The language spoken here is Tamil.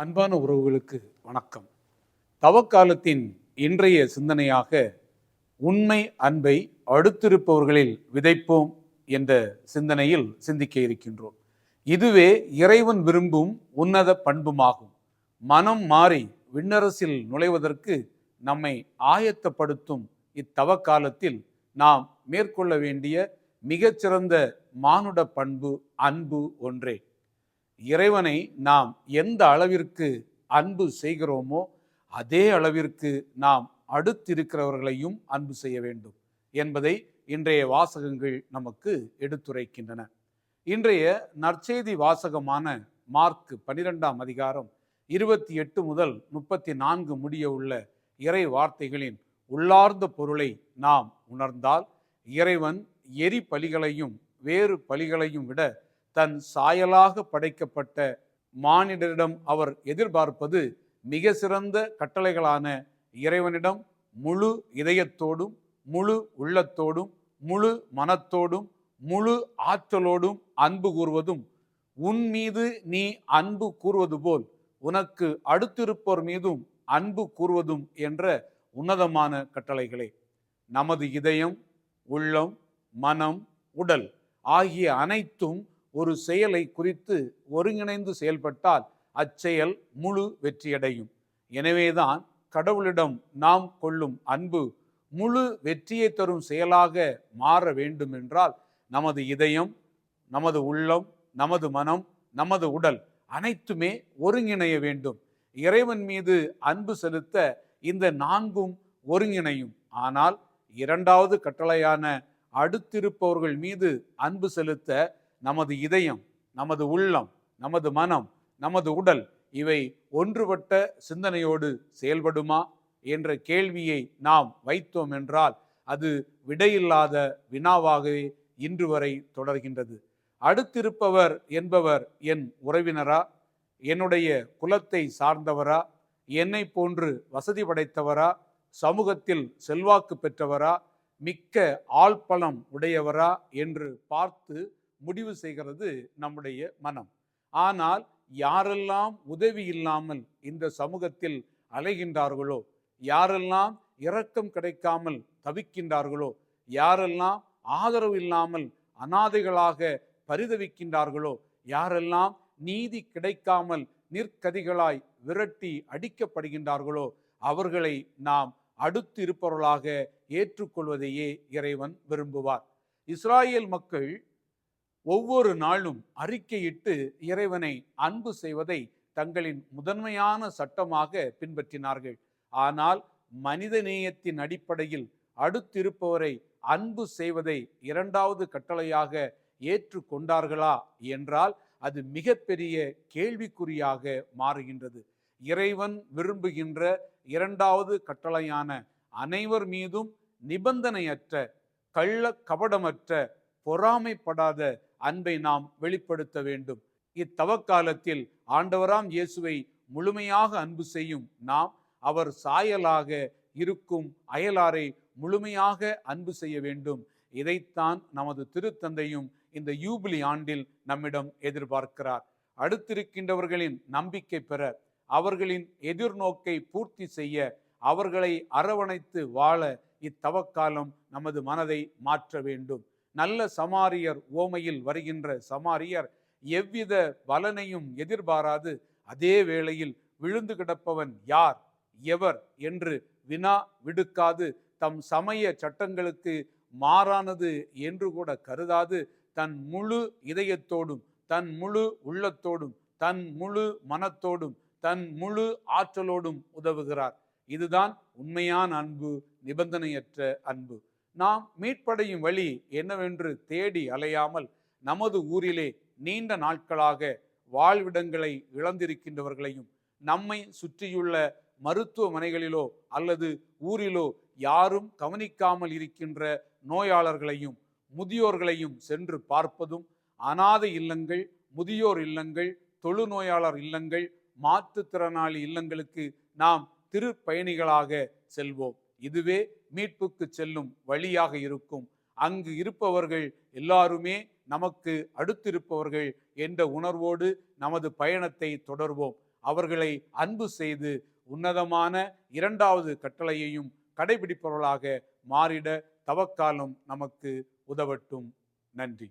அன்பான உறவுகளுக்கு வணக்கம். தவக்காலத்தின் இன்றைய சிந்தனையாக உண்மை அன்பை அடுத்திருப்பவர்களில் விதைப்போம் என்ற சிந்தனையில் சிந்திக்க இருக்கின்றோம். இதுவே இறைவன் விரும்பும் உன்னத பண்புமாகும். மனம் மாறி விண்ணரசில் நுழைவதற்கு நம்மை ஆயத்தப்படுத்தும் இத்தவக்காலத்தில் நாம் மேற்கொள்ள வேண்டிய மிகச்சிறந்த மானுட பண்பு அன்பு ஒன்றே. இறைவனை நாம் எந்த அளவிற்கு அன்பு செய்கிறோமோ அதே அளவிற்கு நாம் அடுத்திருக்கிறவர்களையும் அன்பு செய்ய வேண்டும் என்பதை இன்றைய வாசகங்கள் நமக்கு எடுத்துரைக்கின்றன. இன்றைய நற்செய்தி வாசகமான மார்க் பனிரெண்டாம் அதிகாரம் இருபத்தி எட்டு முதல் முப்பத்தி நான்கு முடிய உள்ள இறை வார்த்தைகளின் உள்ளார்ந்த பொருளை நாம் உணர்ந்தால் இறைவன் எரி பலிகளையும் வேறு பலிகளையும் விட தன் சாயலாக படைக்கப்பட்ட மானிடரிடம் அவர் எதிர்பார்ப்பது மிக சிறந்த கட்டளைகளான இறைவனிடம் முழு இதயத்தோடும் முழு உள்ளத்தோடும் முழு மனத்தோடும் முழு ஆற்றலோடும் அன்பு கூறுவதும் உன் மீது நீ அன்பு கூறுவது போல் உனக்கு அடுத்திருப்போர் மீதும் அன்பு கூறுவதும் என்ற உன்னதமான கட்டளைகளே. நமது இதயம் உள்ளம் மனம் உடல் ஆகிய அனைத்தும் ஒரு செயலை குறித்து ஒருங்கிணைந்து செயல்பட்டால் அச்செயல் முழு வெற்றியடையும். எனவேதான் கடவுளிடம் நாம் கொள்ளும் அன்பு முழு வெற்றியை தரும் செயலாக மாற வேண்டுமென்றால் நமது இதயம் நமது உள்ளம் நமது மனம் நமது உடல் அனைத்துமே ஒருங்கிணைய வேண்டும். இறைவன் மீது அன்பு செலுத்த இந்த நான்கும் ஒருங்கிணையும். ஆனால் இரண்டாவது கட்டளையான அடுத்திருப்பவர்கள் மீது அன்பு செலுத்த நமது இதயம் நமது உள்ளம் நமது மனம் நமது உடல் இவை ஒன்றுபட்ட சிந்தனையோடு செயல்படுமா என்ற கேள்வியை நாம் வைத்தோம் என்றால் அது விடையில்லாத வினாவாகவே இன்று வரை தொடர்கின்றது. அடுத்திருப்பவர் என்பவர் என் உறவினரா? என்னுடைய குலத்தை சார்ந்தவரா? என்னை போன்று வசதி படைத்தவரா? சமூகத்தில் செல்வாக்கு பெற்றவரா? மிக்க ஆழ்பலம் உடையவரா? என்று பார்த்து முடிவு செய்கிறது நம்முடைய மனம். ஆனால் யாரெல்லாம் உதவி இல்லாமல் இந்த சமூகத்தில் அலைகின்றார்களோ யாரெல்லாம் இரக்கம் கிடைக்காமல் தவிக்கின்றார்களோ யாரெல்லாம் ஆதரவு இல்லாமல் அனாதைகளாக பரிதவிக்கின்றார்களோ யாரெல்லாம் நீதி கிடைக்காமல் நிற்கதிகளாய் விரட்டி அடிக்கப்படுகின்றார்களோ அவர்களை நாம் அடுத்து இருப்பவர்களாக ஏற்றுக்கொள்வதையே இறைவன் விரும்புவார். இஸ்ராயேல் மக்கள் ஒவ்வொரு நாளும் அறிக்கையிட்டு இறைவனை அன்பு செய்வதை தங்களின் முதன்மையான சட்டமாக பின்பற்றினார்கள். ஆனால் மனித நேயத்தின் அடிப்படையில் அடுத்திருப்பவரை அன்பு செய்வதை இரண்டாவது கட்டளையாக ஏற்றுக்கொண்டார்களா என்றால் அது மிகப்பெரிய கேள்விக்குறியாக மாறுகின்றது. இறைவன் விரும்புகின்ற இரண்டாவது கட்டளையான அனைவர் மீதும் நிபந்தனையற்ற கள்ள கபடமற்ற பொறாமைப்படாத அன்பை நாம் வெளிப்படுத்த வேண்டும். இத்தவக்காலத்தில் ஆண்டவராம் இயேசுவை முழுமையாக அன்பு செய்யும் நாம் அவர் சாயலாக இருக்கும் அயலாரை முழுமையாக அன்பு செய்ய வேண்டும். இதைத்தான் நமது திருத்தந்தையும் இந்த யூபிலி ஆண்டில் நம்மிடம் எதிர்பார்க்கிறார். அடுத்திருக்கின்றவர்களின் நம்பிக்கை பெற அவர்களின் எதிர்நோக்கை பூர்த்தி செய்ய அவர்களை அரவணைத்து வாழ இத்தவக்காலம் நமது மனதை மாற்ற வேண்டும். நல்ல சமாரியர் ஓமையில் வருகின்ற சமாரியர் எவ்வித பலனையும் எதிர்பாராது. அதே வேளையில் விழுந்து கிடப்பவன் யார்? எவர்? என்று வினா விடுக்காது. தம் சமய சட்டங்களுக்கு மாறானது என்று கூட கருதாது. தன் முழு இதயத்தோடும் தன் முழு உள்ளத்தோடும் தன் முழு மனத்தோடும் தன் முழு ஆற்றலோடும் உதவுகிறார். இதுதான் உண்மையான அன்பு நிபந்தனையற்ற அன்பு. நாம் மீட்படையும் வழி என்னவென்று தேடி அலையாமல் நமது ஊரிலே நீண்ட நாட்களாக வாழ்விடங்களை இழந்திருக்கின்றவர்களையும் நம்மை சுற்றியுள்ள மருத்துவமனைகளிலோ அல்லது ஊரிலோ யாரும் கவனிக்காமல் இருக்கின்ற நோயாளர்களையும் முதியோர்களையும் சென்று பார்ப்பதும் அனாதை இல்லங்கள் முதியோர் இல்லங்கள் தொழுநோயாளர் இல்லங்கள் மாற்றுத்திறனாளி இல்லங்களுக்கு நாம் திருப்பயணிகளாக செல்வோம். இதுவே மீட்புக்கு செல்லும் வழியாக இருக்கும். அங்கு இருப்பவர்கள் எல்லாருமே நமக்கு அடுத்திருப்பவர்கள் என்ற உணர்வோடு நமது பயணத்தை தொடர்வோம். அவர்களை அன்பு செய்து உன்னதமான இரண்டாவது கட்டளையையும் கடைபிடிப்பவர்களாக மாறிட தவக்காலம் நமக்கு உதவட்டும். நன்றி.